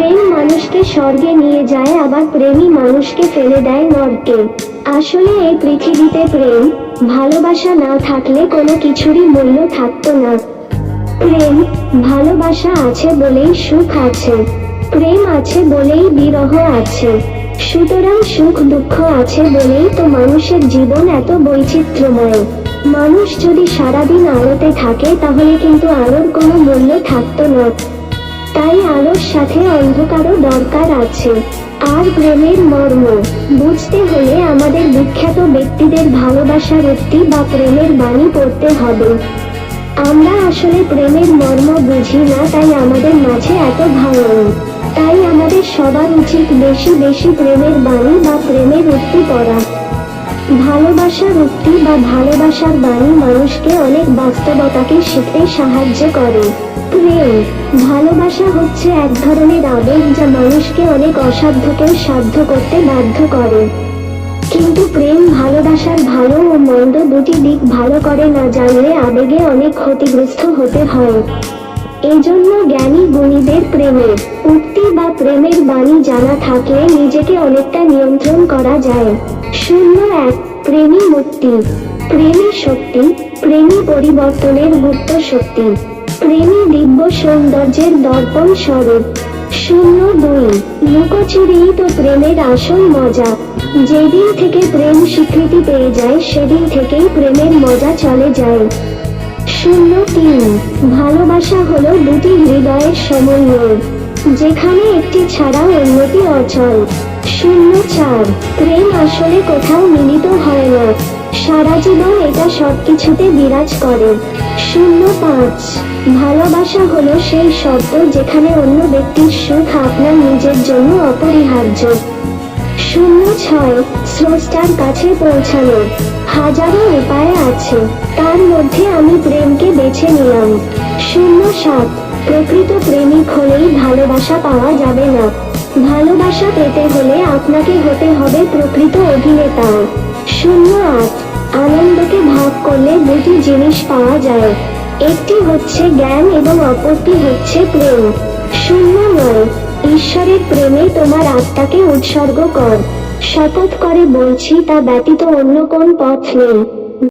প্রেম মানুষকে স্বর্গে নিয়ে যায়, আবার প্রেমী মানুষকে ফেলে দেয় নরকে। আসলে এই পৃথিবীতে প্রেম, ভালোবাসা না থাকলে কোনো কিছুরই মূল্য থাকতো না। প্রেম, ভালোবাসা আছে বলেই সুখ আছে। প্রেম আছে বলেই বিরহ আছে। সুতরাং সুখ দুঃখ আছে বলেই তো মানুষের জীবন এত বৈচিত্র্যময়। মানুষ যদি সারাদিন আলোতে থাকে, তাহলে কিন্তু আলোর কোনো মূল্য থাকতো না। তাই আলোর সাথে অন্ধকারও দরকার আছে। আর প্রেমের মর্ম। বুঝতে হলে আমাদের বিখ্যাত ব্যক্তিদের ভালোবাসার উক্তি বা প্রেমের বাণী পড়তে হবে। আমরা আসলে প্রেমের মর্ম বুঝি না, তাই আমাদের মাঝে এত ভালো তাই আমাদের সবার উচিত বেশি বেশি প্রেমের বাণী বা প্রেমের উক্তি পড়া। ভালোবাসার উক্তি বা ভালোবাসার বাণী মানুষকে অনেক বাস্তবতাকে শিখতে সাহায্য করে। প্রেম, ভালোবাসা হচ্ছে এক ধরনের আবেগ যা মানুষকে অনেক অসাধ্যকেও সাধ্য করতে বাধ্য করে। কিন্তু প্রেম, ভালোবাসার ভালো ও মন্দ দুটি দিক ভালো করে না জানলে আবেগে অনেক ক্ষতিগ্রস্ত হতে হয়। এজন্য জ্ঞানী গুণীদের বা প্রেমের বাণী জানা থাকলে নিজেকে অনেকটা নিয়ন্ত্রণ করা যায়। শূন্য এক, প্রেমী মুক্তি। প্রেমী শক্তি, প্রেমী পরিবর্তনের গুপ্ত শক্তি। প্রেমী দিব্য সৌন্দর্যের দর্পণ স্বরূপ। শূন্য দুই লুকোচুরি তো প্রেমের আসল মজা। যেদিন থেকে প্রেম স্বীকৃতি পেয়ে যায়, সেদিন থেকেই প্রেমের মজা চলে যায়। শূন্য তিন, ভালোবাসা হলো দুটি হৃদয়ের সমন্বয়। যেখানে একটি ছাড়া অন্যটি অচল। শূন্য চার, প্রেম আসলে কোথাও মিলিত হয় না। সারা জীবন এটা সবকিছুতে বিরাজ করে। শূন্য পাঁচ, ভালোবাসা হলো সেই শব্দ যেখানে অন্য ব্যক্তির সুখ আপনার নিজের জন্য অপরিহার্য। শূন্য ছয়, স্রষ্টার কাছে পৌঁছানো। হাজারো উপায় আছে, তার মধ্যে আমি প্রেমকে বেছে নিলাম। শূন্য সাত, প্রকৃত ভালোবাসা পাওয়া যাবে না। ভালোবাসা পেতে হলে আপনাকে হতে হবে প্রকৃত অভিনেতা। শূন্য আট, আনন্দকে ভাগ করলে দুটি জিনিস পাওয়া যায়। একটি হচ্ছে জ্ঞান এবং অপরটি হচ্ছে প্রেম। শূন্য নয়, ঈশ্বরের প্রেমে তোমার আত্মাকে উৎসর্গ কর। শপথ করে বলছি, তা ব্যতীত অন্য কোন পথ নেই।